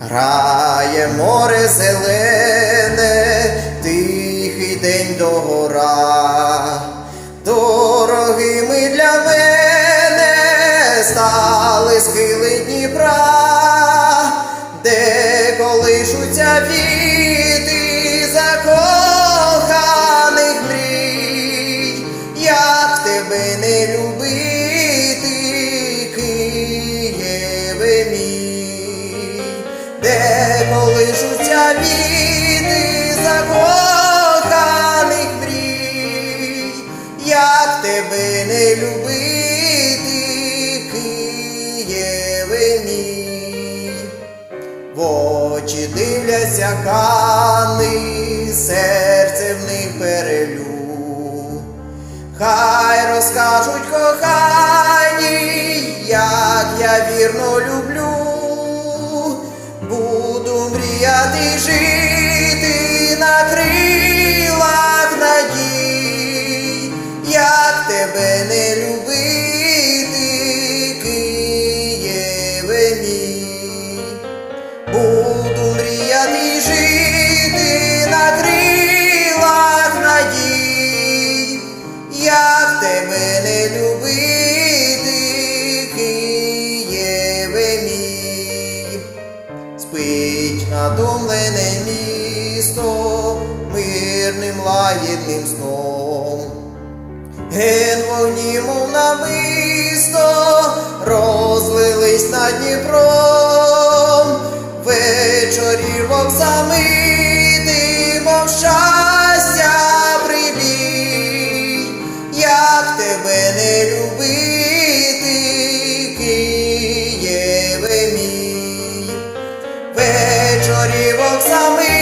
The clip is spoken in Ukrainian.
Грає море зелене, тихий день догора. Дорогими для мене стали схили Дніпра, де колишуться віти закоханих мрій, як тебе не любити, колишуться віти закоханих мрій, як тебе не любити, Києве мій. В очі дивляться кани, серце в них перелю. Хай розкажуть кохані, як я вірно люблю. Жити на крилах надій, як тебе не любити, Києве мій. Буду мріяти жити Спить надумлене місто мирним лагідним сном. Ген вогні, мов намисто, розлились над Дніпром, вечорівок замити, мов співок самих.